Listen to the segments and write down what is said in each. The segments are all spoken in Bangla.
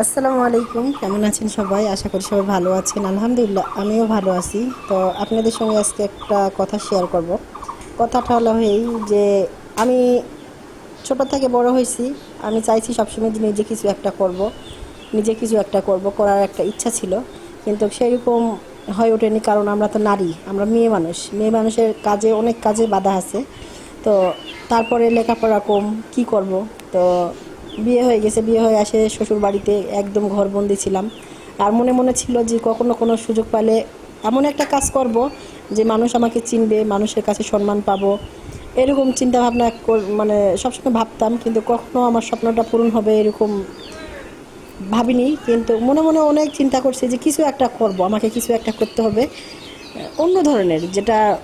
আসসালামু আলাইকুম, কেমন আছেন সবাই? আশা করি সবাই ভালো আছেন। আলহামদুলিল্লাহ, আমিও ভালো আছি। তো আপনাদের সঙ্গে আজকে একটা কথা শেয়ার করব। কথাটা হলো এই যে, আমি ছোট থেকে বড় হয়েছি। আমি চাইছি সবসময় নিজে কিছু একটা করব। নিজে কিছু একটা করব, করার একটা ইচ্ছা ছিল। কিন্তু সেরকম হয়ে ওঠেনি, কারণ আমরা তো নারী, আমরা মেয়ে মানুষ। মেয়ে মানুষের কাজে অনেক কাজে বাধা আছে। তো তারপরে লেখাপড়া কম, কি করব? তো বিয়ে হয়ে গেছে, বিয়ে হয়ে আসে শ্বশুর বাড়িতে একদম ঘরবন্দি ছিলাম। আর মনে মনে ছিল যে কখনো কোনো সুযোগ পেলে এমন একটা কাজ করব যে মানুষ আমাকে চিনবে, মানুষের কাছে সম্মান পাবো। এরকম চিন্তাভাবনা মানে সবসময় ভাবতাম, কিন্তু কখনো আমার স্বপ্নটা পূরণ হবে এরকম ভাবিনি। কিন্তু মনে মনে অনেক চিন্তা করছি যে কিছু একটা করব, আমাকে কিছু একটা করতে হবে। অন্য ধরনের যেটা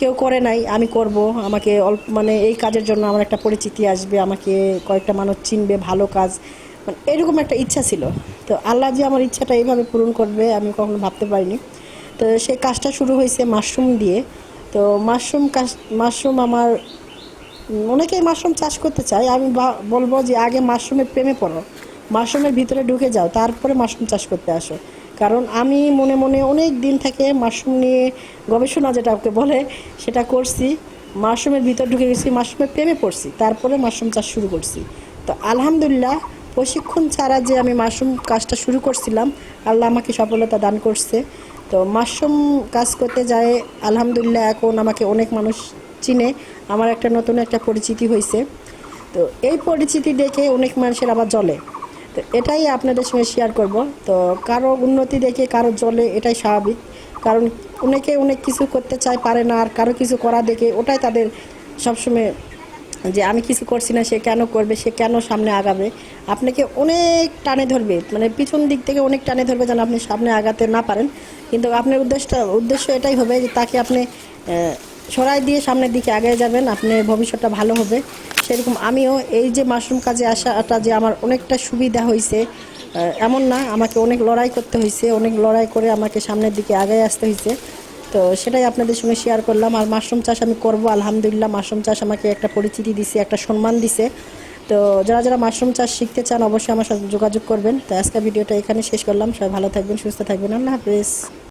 কেউ করে নাই, আমি করব। আমাকে অল্প মানে এই কাজের জন্য আমার একটা পরিচিতি আসবে, আমাকে কয়েকটা মানুষ চিনবে, ভালো কাজ। মানে এরকম একটা ইচ্ছা ছিল। তো আল্লাহ যে আমার ইচ্ছাটা এইভাবে পূরণ করবে, আমি কখনো ভাবতে পারিনি। তো সেই কাজটা শুরু হয়েছে মাশরুম দিয়ে। তো মাশরুম কাজ, মাশরুম আমার অনেকেই মাশরুম চাষ করতে চায়। আমি বলব যে আগে মাশরুমের প্রেমে পড়ো। মাশরুমের ভিতরে ঢুকে যাও, তারপরে মাশরুম চাষ করতে আসো। কারণ আমি মনে মনে অনেক দিন থেকে মাশরুম নিয়ে গবেষণা যেটা ওকে বলে, সেটা করছি। মাশরুমের ভিতর ঢুকে গেছি, মাশরুমের প্রেমে পড়ছি। তারপরে মাশরুম চাষ শুরু করছি। তো আলহামদুলিল্লাহ, প্রশিক্ষণ ছাড়া যে আমি মাশরুম কাজটা শুরু করছিলাম, আল্লাহ আমাকে সফলতা দান করছে। তো মাশরুম কাজ করতে যায়, আলহামদুলিল্লাহ এখন আমাকে অনেক মানুষ চিনে। আমার একটা নতুন একটা পরিচিতি হয়েছে তো এই পরিচিতি দেখে অনেক মানুষের আবার জ্বলে। তো এটাই আপনাদের সঙ্গে শেয়ার করব। তো কারও উন্নতি দেখে কারও জ্বলে এটাই স্বাভাবিক। কারণ অনেকে অনেক কিছু করতে চায়, পারে না, আর কারও কিছু করা দেখে ওটাই তাদের সবসময় যে আমি কিছু করছি না, সে কেন করবে, সে কেন সামনে আগাবে? আপনাকে অনেক টানে ধরবে মানে পিছন দিক থেকে অনেক টানে ধরবে যেন আপনি সামনে আগাতে না পারেন। কিন্তু আপনার উদ্দেশ্যটা উদ্দেশ্য এটাই হবে যে তাকে আপনি সরাই দিয়ে সামনের দিকে আগে যাবেন আপনার ভবিষ্যৎটা ভালো হবে। সেরকম আমিও এই যে মাশরুম কাজে আসাটা যে আমার অনেকটা সুবিধা হয়েছে এমন না, আমাকে অনেক লড়াই করতে হয়েছে অনেক লড়াই করে আমাকে সামনের দিকে আগায় আসতে হয়েছে তো সেটাই আপনাদের সঙ্গে শেয়ার করলাম। আর মাশরুম চাষ আমি করব, আলহামদুলিল্লাহ মাশরুম চাষ আমাকে একটা পরিচিতি দিছে, একটা সম্মান দিছে। তো যারা যারা মাশরুম চাষ শিখতে চান, অবশ্যই আমার সাথে যোগাযোগ করবেন। তো আজকে ভিডিওটা এখানে শেষ করলাম। সবাই ভালো থাকবেন, সুস্থ থাকবেন। আল্লাহ হাফেজ।